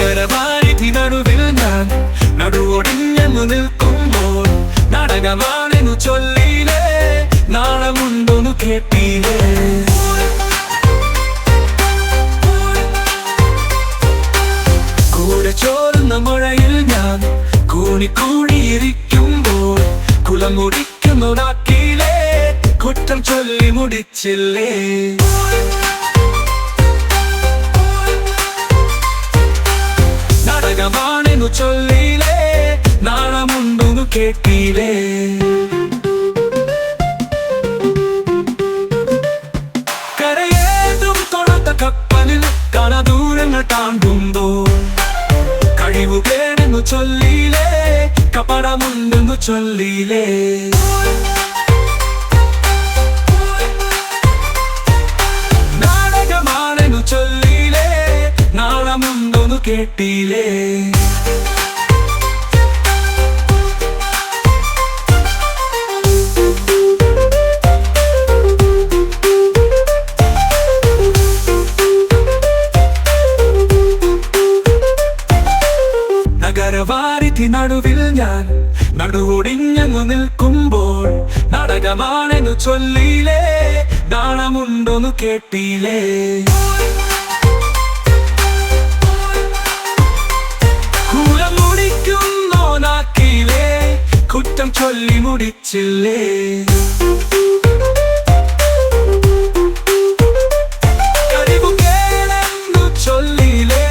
നഗരവാരിധി നടുവിൽ ഞാൻ നടുവൊടിഞ്ഞെന്നു നിൽക്കുമ്പോൾ നാടകമാണെന്നു ചൊല്ലിയിലേ നാണമുണ്ടോന്നു കേട്ടീലേ കൂടെ ചോരുന്ന മഴയിൽ ഞാൻ കൂണിക്കൂടിയിരിക്കുമ്പോൾ കുളം മുടിക്കുന്നതാക്കിയിലേ കുറ്റം ചൊല്ലി മുടിച്ചില്ലേ? നാടകമാണെന്നു ചൊല്ലിയിലേ നാളമുണ്ടെന്നു കേട്ടിയിലേ കരയേതും തൊടുത്ത കപ്പലിൽ കടദൂരങ്ങൾ താണ്ടുമ്പോൾ കഴിവുകേടെന്നു ചൊല്ലിയിലേ കപടമുണ്ടെന്നു ചൊല്ലിയിലേ നാളമുണ്ടെന്നു നഗരവാരിധി നടുവിൽ ഞാൻ നടുവൊടിഞ്ഞങ്ങു നിൽക്കുമ്പോൾ നാടകമാണെന്നു ചൊല്ലിയിലേ നാണമുണ്ടോന്നു കേട്ടിയിലേ കുറ്റം ചൊല്ലി മുടിച്ചില്ലേ? കഴിവുകേടെന്നു ചൊല്ലിയിലേ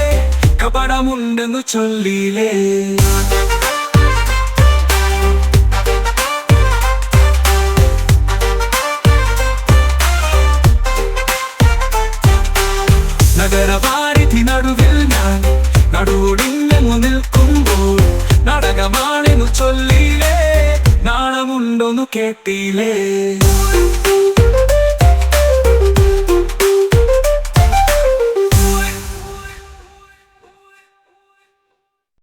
കപടമുണ്ടെന്നു നഗരവാരിധി നടുവിൽ ഞാൻ നടുവൊടിഞ്ഞു നാടകമാണെന്നു ചൊല്ലിയിലേ നാണമുണ്ടോന്നു കേട്ടിയിലേ